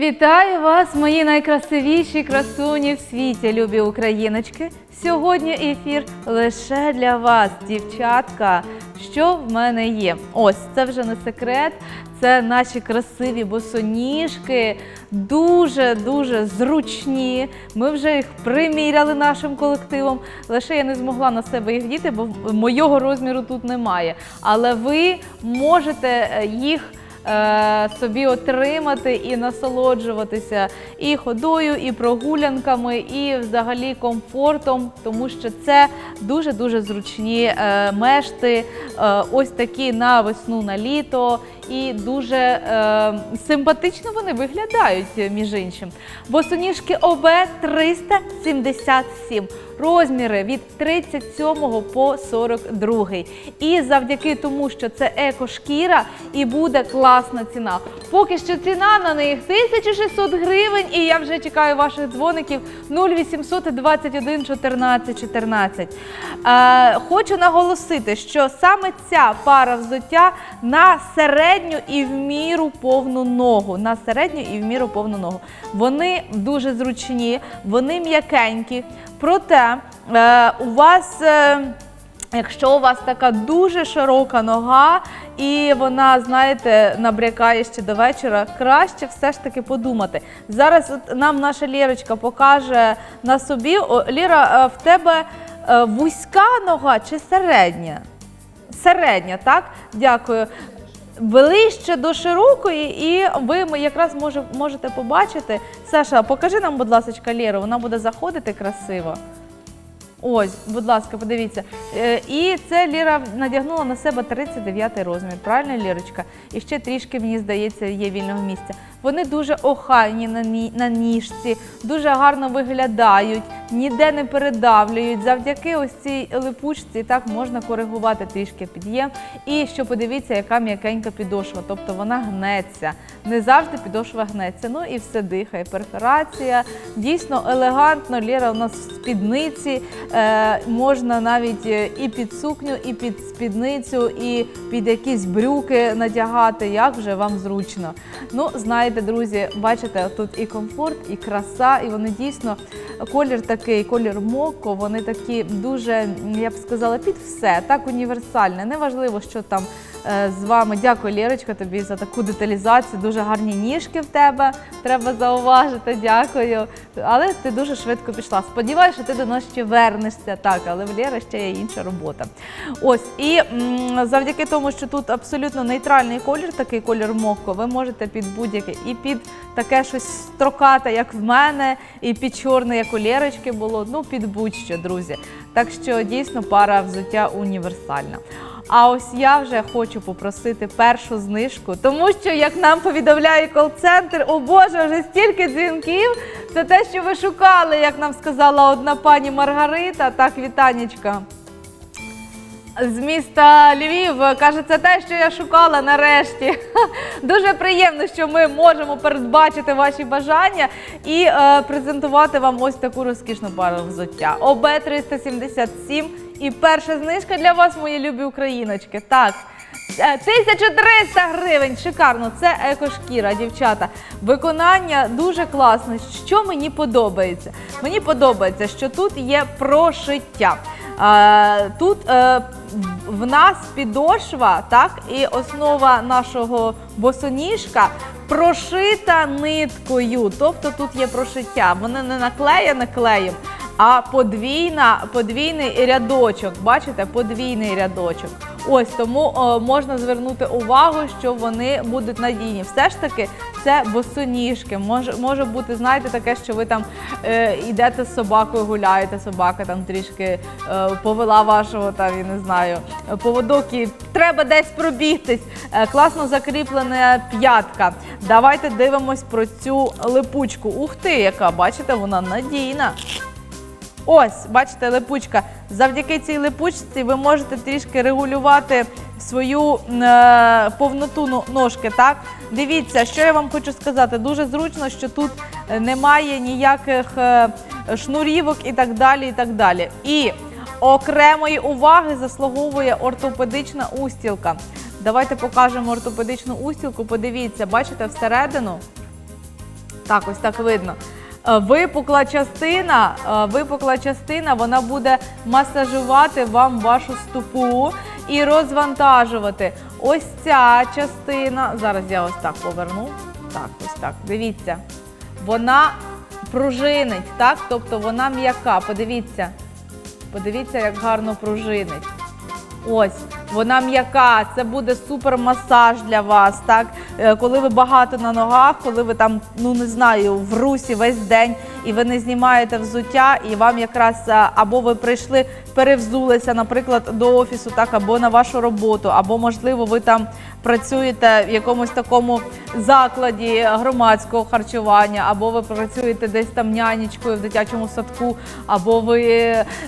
Вітаю вас, мої найкрасивіші красуні в світі, любі україночки. Сьогодні ефір лише для вас, дівчатка. Що в мене є? Ось це вже не секрет. Це наші красиві босоніжки, дуже дуже зручні. Ми вже їх приміряли нашим колективом. Лише я не змогла на себе їх діти, бо мого розміру тут немає. Але ви можете е, їх собі отримати і насолоджуватися і ходою, і прогулянками, і взагалі комфортом, тому що це дуже дуже зручні е, мешти, е, ось такі на весну, на літо, і дуже е, симпатично вони виглядають е, між іншим. Босоніжки ОБ 377. Розміри від 37 по 42. І завдяки тому, що це екошкіра і буде класна ціна. Поки що ціна на них 1600 гривень, і я вже чекаю ваших дзвоників 0800 21 14 14. Е, хочу наголосити, що саме ця пара взуття на середню і в міру повну ногу. На середню і в міру повну ногу. Вони дуже зручні, вони м'якенькі. Проте е, у вас. Е, Якщо у вас така дуже широка нога, і вона, знаєте, набрякає ще до вечора, краще все ж таки подумати. Зараз от нам наша Лірочка покаже на собі. О, Ліра, е, в тебе е, вузька нога чи середня? Середня, так? Дякую. Ближче до широкої, і ви якраз може, можете побачити. Саша, покажи нам, будь ласка, Ліру, вона буде заходити красиво. Ось, будь ласка, подивіться. Е, І це Ліра надягнула на себе 39 розмір, правильно, Лірочка? І ще трішки, мені здається, є вільного місця. Вони дуже охайні на, ні- на ніжці, дуже гарно виглядають, ніде не передавлюють. Завдяки ось цій липучці так можна коригувати трішки під'єм. І що подивіться, яка м'якенька підошва, тобто вона гнеться. Не завжди підошва гнеться. Ну і все дихає. Перфорація. Дійсно елегантно. Ліра у нас в спідниці. Е, можна навіть е, і під сукню, і під спідницю, і під якісь брюки надягати, як вже вам зручно. Ну, знаєте, друзі, бачите, тут і комфорт, і краса, і вони дійсно колір такий, колір моко, вони такі дуже, я б сказала, під все, так універсальне. Неважливо, що там з вами. Дякую, Лєрочка, тобі за таку деталізацію. Дуже гарні ніжки в тебе. Треба зауважити. Дякую. Але ти дуже швидко пішла. Сподіваюся, що ти до нас ще вернешся. Так, але в Лєри ще є інша робота. Ось і завдяки тому, що тут абсолютно нейтральний колір, такий колір моко, ви можете під будь-який і під таке щось строкате, як в мене, і під чорне, як у Лєрочки було. Ну під будь-що, друзі. Так що дійсно пара взуття універсальна. А ось я вже хочу попросити першу знижку, тому що, як нам повідомляє кол-центр, о Боже, вже стільки дзвінків. Це те, що ви шукали, як нам сказала одна пані Маргарита. Так, вітанечка. З міста Львів каже, це те, що я шукала нарешті. Дуже приємно, що ми можемо передбачити ваші бажання і е, презентувати вам ось таку розкішну пару взуття. ОБ 377. І перша знижка для вас, мої любі україночки. Так. е, 1300 гривень, шикарно, це екошкіра, дівчата. Виконання дуже класне. Що мені подобається? Мені подобається, що тут є прошиття. Е, Тут е, в нас підошва, так, і основа нашого босоніжка прошита ниткою. Тобто тут є прошиття. Воно не наклеєне клеєм, а подвійна, подвійний рядочок. Бачите, подвійний рядочок. Ось тому е, можна звернути увагу, що вони будуть надійні. Все ж таки, це босоніжки. Може, може бути, знаєте, таке, що ви там е, йдете з собакою, гуляєте, собака там трішки е, повела вашого там, я не знаю, поводок і треба десь пробігтись. Е, класно закріплена п'ятка. Давайте дивимось про цю липучку. Ух ти, яка, бачите, вона надійна. Ось, бачите, липучка. Завдяки цій липучці ви можете трішки регулювати свою е, повноту ножки. Так, дивіться, що я вам хочу сказати. Дуже зручно, що тут е, немає ніяких е, шнурівок і так далі. І так далі. І окремої уваги заслуговує ортопедична устілка. Давайте покажемо ортопедичну устілку. Подивіться, бачите, всередину Так, ось так видно. Е, Випукла частина, е, випукла частина, вона буде масажувати вам вашу стопу і розвантажувати. Ось ця частина. Зараз я ось так поверну. Так, ось так. Дивіться. Вона пружинить, так? Тобто вона м'яка. Подивіться. Подивіться, як гарно пружинить. Ось, вона м'яка, це буде супер масаж для вас. Так, Е, коли ви багато на ногах, коли ви там, ну не знаю, в русі весь день і ви не знімаєте взуття, і вам якраз е, або ви прийшли, перевзулися, наприклад, до офісу, так, або на вашу роботу, або можливо ви там працюєте в якомусь такому закладі громадського харчування, або ви працюєте десь там нянечкою в дитячому садку, або ви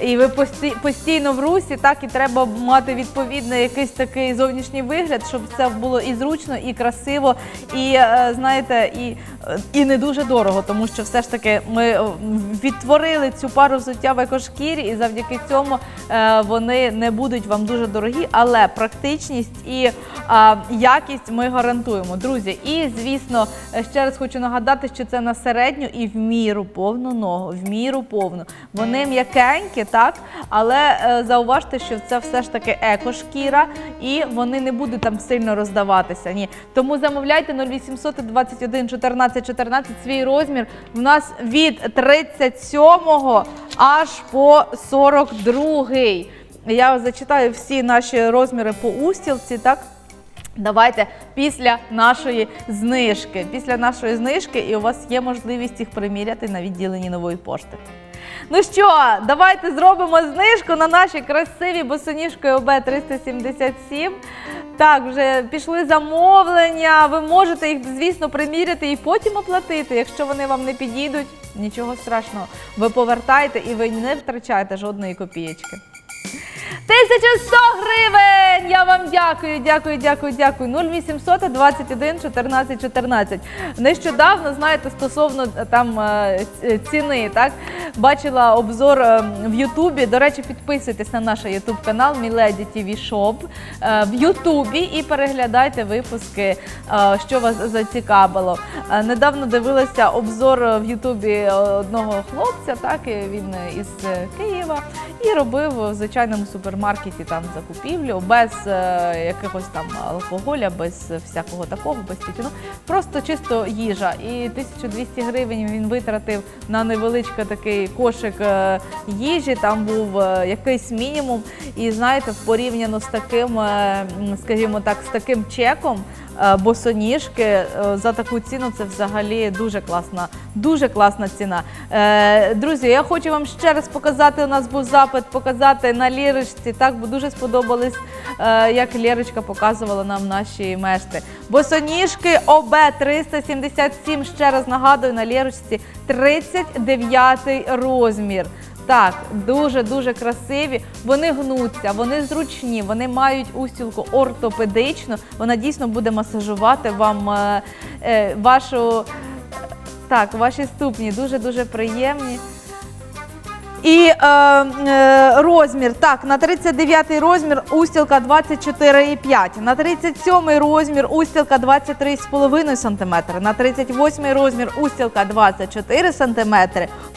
і ви пості- постійно в русі, так і треба мати відповідний якийсь такий зовнішній вигляд, щоб це було і зручно, і красиво, і е, знаєте, і, і не дуже дорого, тому що все ж таки ми е, відтворили цю пару взуття в екошкірі, і завдяки цьому е, вони не будуть вам дуже дорогі, але практичність і якість ми гарантуємо, друзі. І звісно, ще раз хочу нагадати, що це на середню і в міру повну ногу, в міру повну. Вони м'якенькі, так, але е, зауважте, що це все ж таки екошкіра, і вони не будуть там сильно роздаватися. Ні, тому замовляйте 0800 21 14 14 свій розмір. В нас від 37 аж по 42. Я зачитаю всі наші розміри по устілці, так? Давайте після нашої знижки. Після нашої знижки, і у вас є можливість їх приміряти на відділенні нової пошти. Ну що, давайте зробимо знижку на наші красиві босоніжки ОБ 377. Так, вже пішли замовлення. Ви можете їх, звісно, приміряти і потім оплатити. Якщо вони вам не підійдуть, нічого страшного. Ви повертаєте і ви не втрачаєте жодної копієчки. 1100 гривень! Я вам дякую, дякую, дякую, дякую. 0800 21 14 14. Нещодавно, знаєте, стосовно е, там е, ціни, так бачила обзор е, в Ютубі. До речі, підписуйтесь на наш Ютуб канал Міледі Shop е, в Ютубі і переглядайте випуски, е, що вас зацікавило. Е, Недавно дивилася обзор в Ютубі одного хлопця, так він із е, Києва, і робив в звичайному супермаркеті там закупівлю без е, якогось там алкоголя, без всякого такого, без тютюну. Просто чисто їжа. І 1200 гривень він витратив на невеличкий такий кошик е, їжі. Там був е, якийсь мінімум. І знаєте, порівняно з таким, е, скажімо так, з таким чеком. Е, Босоніжки е, за таку ціну це взагалі дуже класна, дуже класна ціна. Е, Друзі, я хочу вам ще раз показати. У нас був запит показати на лірочці. Так, бо дуже сподобались, е, як Лірочка показувала нам наші мешти. Босоніжки ОБ 377, ще раз нагадую, на лірочці 39 розмір. Так, дуже дуже красиві. Вони гнуться, вони зручні, вони мають устілку ортопедичну. Вона дійсно буде масажувати вам е, е, вашу так, ваші ступні. Дуже дуже приємні. І е, е, розмір, так, на 39 розмір устілка 24,5, на 37 розмір устілка 23,5 см, на 38 розмір устілка 24 см,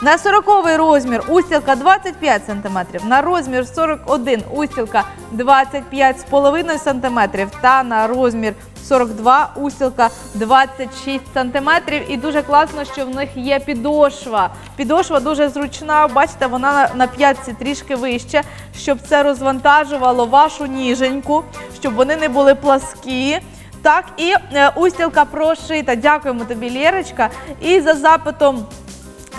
на 40 розмір устілка 25 см, на розмір 41 устілка 25,5 см та на розмір 42, устілка 26 сантиметрів. І дуже класно, що в них є підошва. Підошва дуже зручна. Бачите, вона на- п'ятці трішки вище, щоб це розвантажувало вашу ніженьку, щоб вони не були пласкі. Так, і е, устілка прошита. Дякуємо тобі, Лєрочка. І за запитом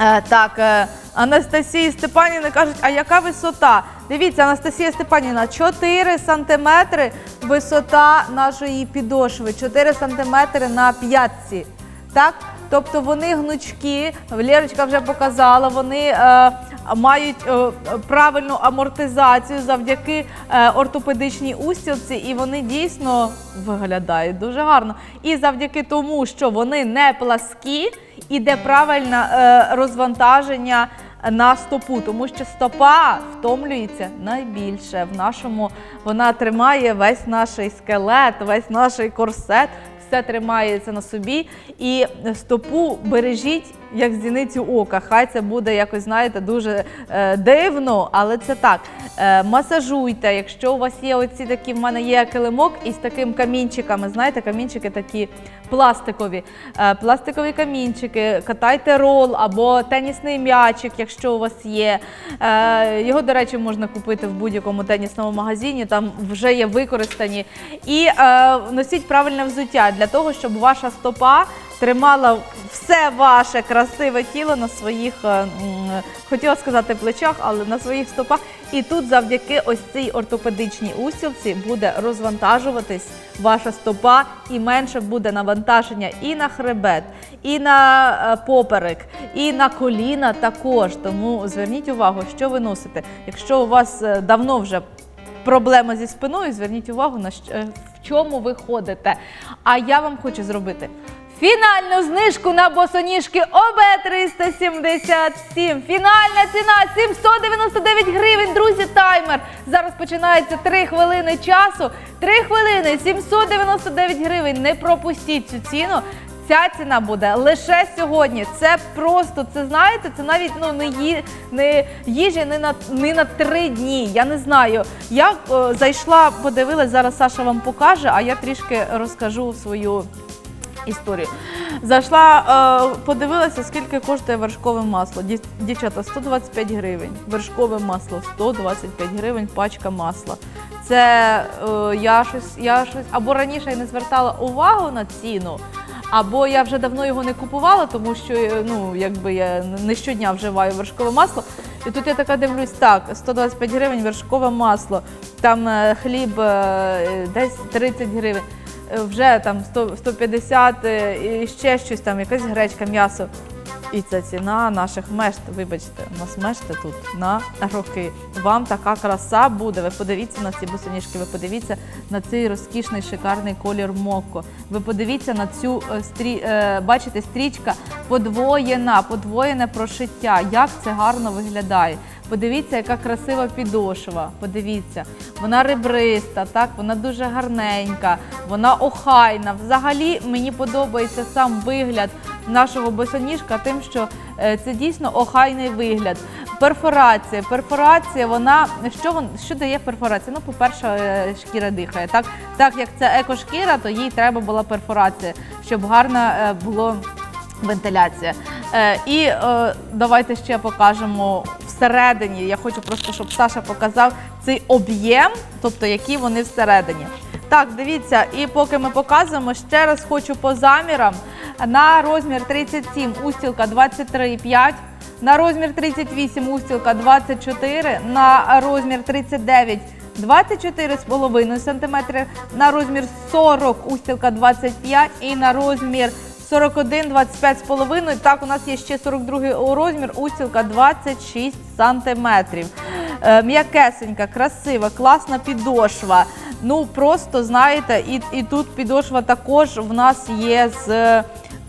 Е, так, е, Анастасії Степанівни кажуть, а яка висота? Дивіться, Анастасія Степанівна, 4 сантиметри висота нашої підошви, 4 сантиметри на п'ятці. Так? Тобто вони гнучкі, Лєрочка вже показала, вони е, мають е, правильну амортизацію завдяки е, ортопедичній устілці, і вони дійсно виглядають дуже гарно. І завдяки тому, що вони не пласкі, іде правильне е, розвантаження на стопу, тому що стопа втомлюється найбільше в нашому. Вона тримає весь наш скелет, весь наш корсет. все тримається на собі. І стопу бережіть як зіницю ока. Хай це буде якось, знаєте, дуже е, дивно, але це так. Е, масажуйте, якщо у вас є оці такі, в мене є килимок із таким камінчиками. Знаєте, камінчики такі пластикові. Е, пластикові камінчики, катайте рол або тенісний м'ячик, якщо у вас є. Е, його, до речі, можна купити в будь-якому тенісному магазині, там вже є використані. І е, носіть правильне взуття для того, щоб ваша стопа тримала все ваше красиве тіло на своїх, е, хотіла сказати плечах, але на своїх стопах. І тут завдяки ось цій ортопедичній устілці буде розвантажуватись ваша стопа і менше буде навантаження і на хребет, і на е, поперек, і на коліна також. Тому зверніть увагу, що ви носите. Якщо у вас е, давно вже проблема зі спиною, зверніть увагу на в чому ви ходите. А я вам хочу зробити. Фінальну знижку на босоніжки ОБ 377. Фінальна ціна 799 гривень. Друзі, таймер. Зараз починається 3 хвилини часу. 3 хвилини 799 гривень. Не пропустіть цю ціну. Ця ціна буде лише сьогодні. Це просто, це знаєте, це навіть ну не ї, не їжі не на не на три дні. Я не знаю. Я е, зайшла, подивилась, зараз Саша вам покаже, а я трішки розкажу свою історію. Зайшла, е, подивилася, скільки коштує вершкове масло. Дів- Дівчата, 125 гривень. Вершкове масло 125 гривень, пачка масла. Це е, я щось, я щось або раніше я не звертала увагу на ціну. Або я вже давно його не купувала, тому що е, ну якби я не щодня вживаю вершкове масло. І тут я така дивлюсь, так, 125 гривень вершкове масло, там хліб десь 30 гривень, вже там 100, 150 е, і ще щось там, якась гречка, м'ясо. І це ціна наших мешт. Вибачте, у нас мешти тут на роки. Вам така краса буде. Ви подивіться на ці босоніжки, ви подивіться на цей розкішний шикарний колір моко. Ви подивіться на цю е, стрі... е, бачите, стрічка подвоєна, подвоєне прошиття. Як це гарно виглядає. Подивіться, яка красива підошва. Подивіться, вона ребриста, так, вона дуже гарненька, вона охайна. Взагалі мені подобається сам вигляд нашого босоніжка, тим, що е, це дійсно охайний вигляд. Перфорація. Перфорація, вона що вон що дає перфорація? Ну, по-перше, е, шкіра дихає. Так, так як це екошкіра, то їй треба була перфорація, щоб гарно е, було вентиляція. І давайте ще покажемо всередині. Я хочу просто, щоб Саша показав цей об'єм, тобто які вони всередині. Так, дивіться, і поки ми показуємо, ще раз хочу по замірам. На розмір 37 устілка 23,5. На розмір 38 устілка 24, на розмір 39 24,5 см, на розмір 40 устілка 25 і на розмір 41, 25,5. Так, у нас є ще 42 розмір, устілка 26 сантиметрів. Е, М'якесенька, красива, класна підошва. Ну просто знаєте, і, і тут підошва також в нас є з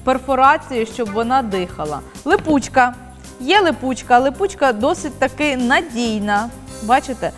перфорацією, щоб вона дихала. Липучка. Є липучка, липучка досить таки надійна. Бачите?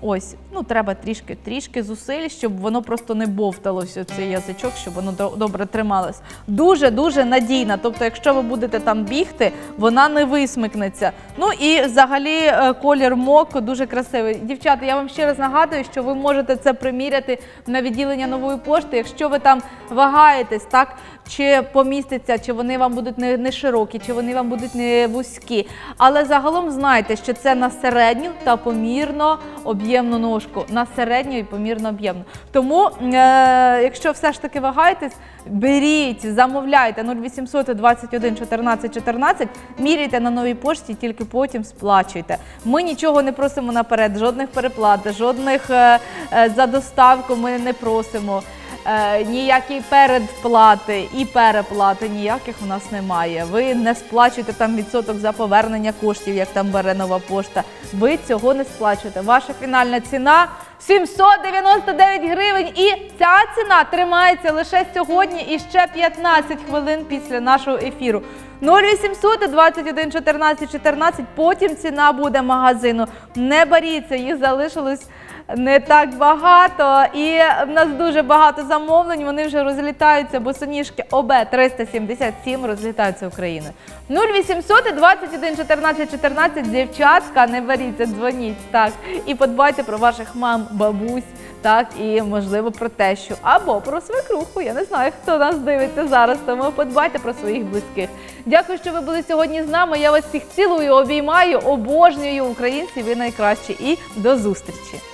Ось, ну треба трішки, трішки зусиль, щоб воно просто не бовталося, цей язичок, щоб воно добре трималось. Дуже дуже надійна. Тобто, якщо ви будете там бігти, вона не висмикнеться. Ну і взагалі е, колір моко дуже красивий. Дівчата, я вам ще раз нагадую, що ви можете це приміряти на відділення нової пошти. Якщо ви там вагаєтесь, так чи поміститься, чи вони вам будуть не, широкі, чи вони вам будуть не вузькі. Але загалом знайте, що це на середню та помірно об'ємну ножку. На середню і помірно об'ємну. Тому, е, якщо все ж таки вагаєтесь, беріть, замовляйте 0800 21 14 14, міряйте на новій пошті, тільки потім сплачуйте. Ми нічого не просимо наперед, жодних переплат, жодних е, е, за доставку ми не просимо. Е, ніякі передплати і переплати ніяких у нас немає. Ви не сплачуєте там відсоток за повернення коштів, як там бере нова пошта. Ви цього не сплачуєте. Ваша фінальна ціна 799 гривень. І ця ціна тримається лише сьогодні і ще 15 хвилин після нашого ефіру. 0800 21 14 14, потім ціна буде магазину. Не боріться, їх залишилось не так багато. І в нас дуже багато замовлень, вони вже розлітаються, бо соніжки ОБ 377 розлітаються Україною. 0800 21 14 14, дівчатка, не боріться, дзвоніть, так. І подбайте про ваших мам, бабусь, так, і можливо про тещу. Або про свекруху. Я не знаю, хто нас дивиться зараз, тому подбайте про своїх близьких. Дякую, що ви були сьогодні з нами. Я вас всіх цілую, обіймаю, обожнюю українці. Ви найкращі. І до зустрічі!